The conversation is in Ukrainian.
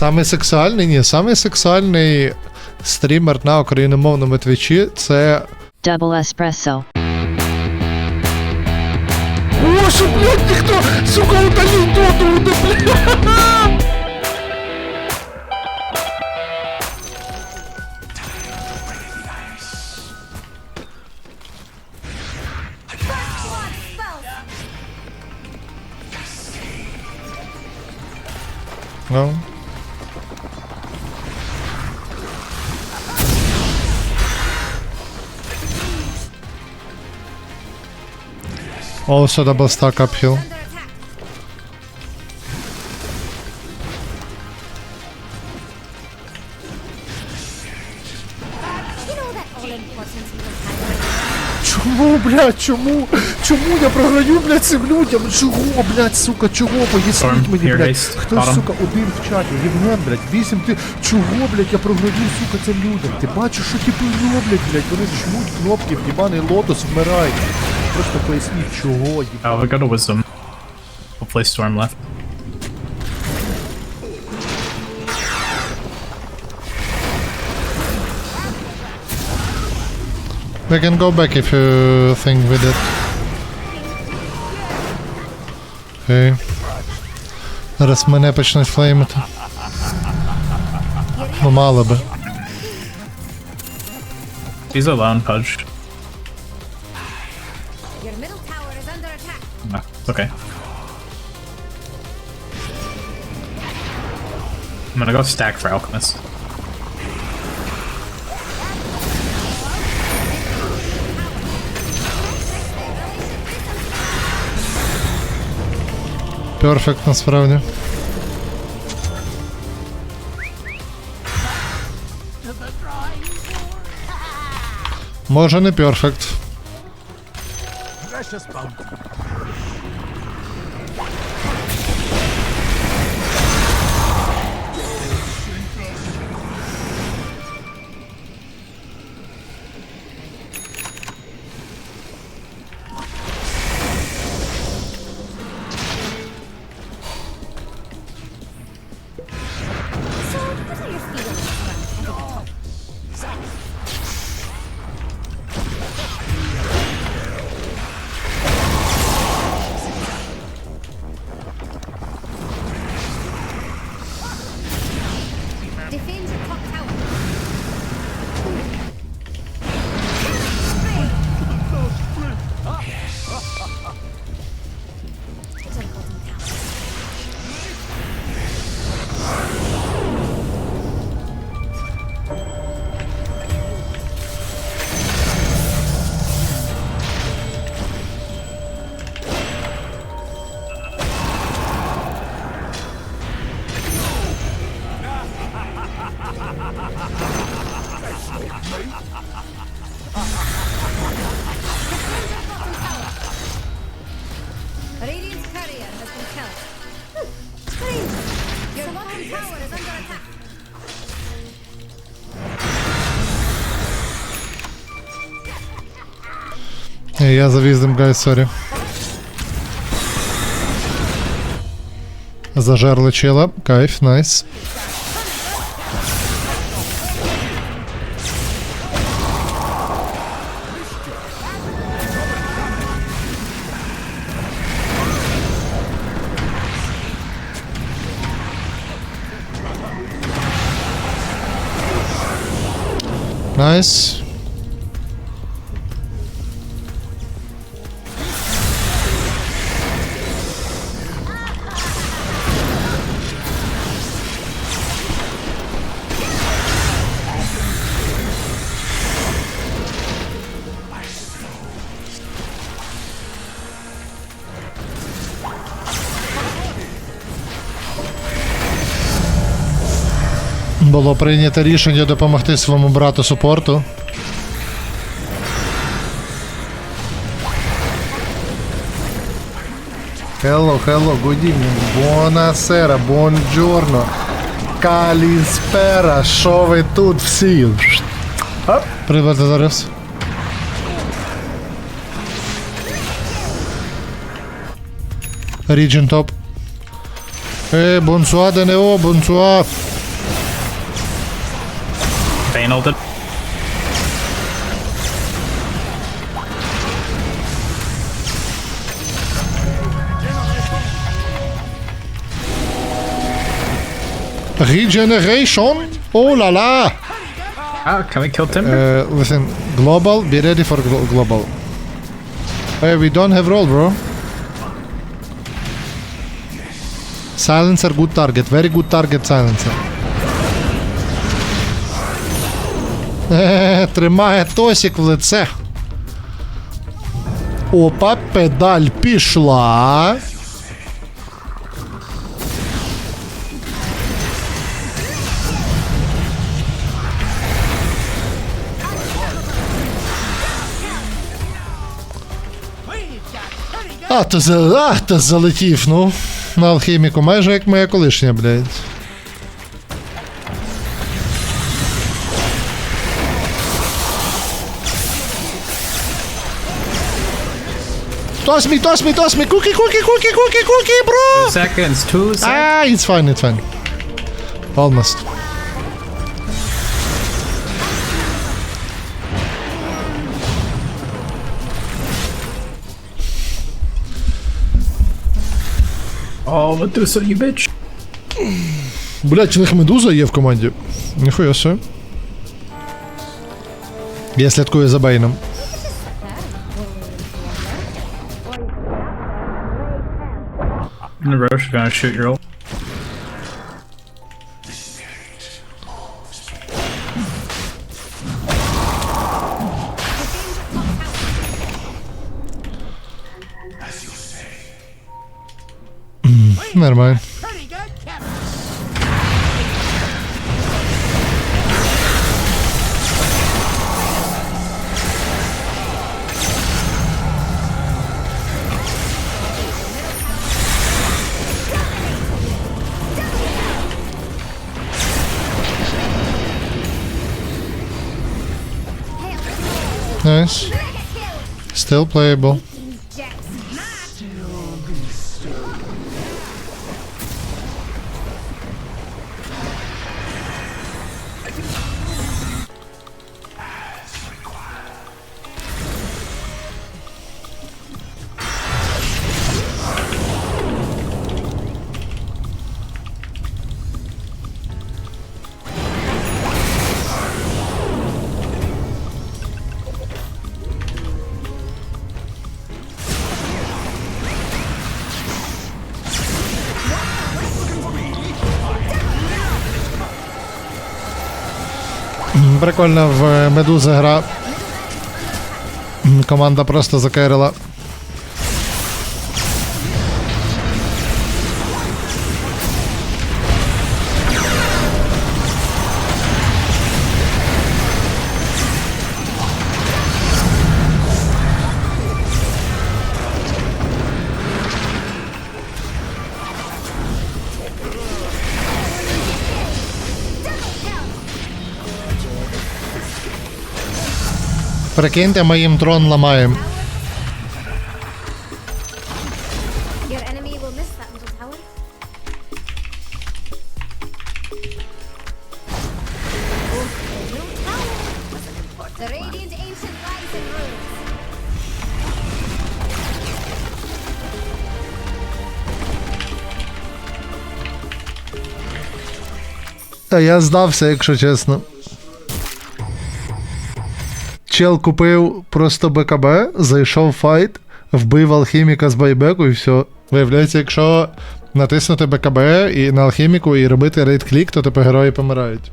Самий сексуальний, ні, самий сексуальний стрімер на україномовному твічі це. Double espresso. О, що, блядь, ніхто, сука, удалив доту, блядь! Ну. Also double stack uphill. Чому, бля, чому? Чому я програю, блядь, цим людям? Чого, блядь, сука, чого? Поясніть мені, блядь. Хтось, сука, один в чаті, Євген, блядь, вісім ти. Чого, блядь, я програю, сука, цим людям? Ти бачиш, що типу роблять, блядь, вони жмуть кнопки, в'єбаний лотос вмирають. Просто поясніть, чого, їб... Oh, we got a wisdom. Hopefully storm left. We can go back if you think with it. Окей. Зараз мене почнуть флеймити. Ну, мало би. He's alone, Pudge. Your middle tower is under attack. No, it's okay. I'm gonna go stack for Alchemist. Перфект насправді. Може не перфект. Я завіздим, гайс, сорі. Зажерли чела. Кайф, найс. Найс. Було прийнято рішення допомогти своєму брату супорту. Hello, hello, good evening. Buonasera, buongiorno. Каліспера, що ви тут всі? Привет, зараз. Ріджен топ. Е, бонсуа ДНО, бонсуа. Vayne ulted. Regeneration! Oh la la! Ah, can we kill Timber? Uh, listen, global, be ready for glo- global. Hey, we don't have roll, bro. Silencer, good target. Very good target, silencer. Е, Тримає тосік в лице. Опа, педаль пішла. А, то, за... а, то залетів, ну. На алхіміку, майже як моя колишня, блядь. Toss me, toss me, toss me, cookie, cookie, cookie, cookie, cookie, bro! Two Seconds, two seconds. Ah, it's fine, it's fine. Almost. Oh, Medusa, you bitch. Блять, у них медуза є в команді. Ніхуя все. Я слідкую за Бейном. In The rush you're gonna shoot your ult. Hmm, never mind. Nice. Still playable. Прикольно в Медузи гра. Команда просто закерила. Прикиньте, ми їм трон ламаємо. Oh. Та я здався, якщо чесно. Чел купив просто БКБ, зайшов в файт, вбив алхіміка з байбеку і все. Виявляється, якщо натиснути БКБ і на алхіміку і робити рейд-клік, то тепер герої помирають.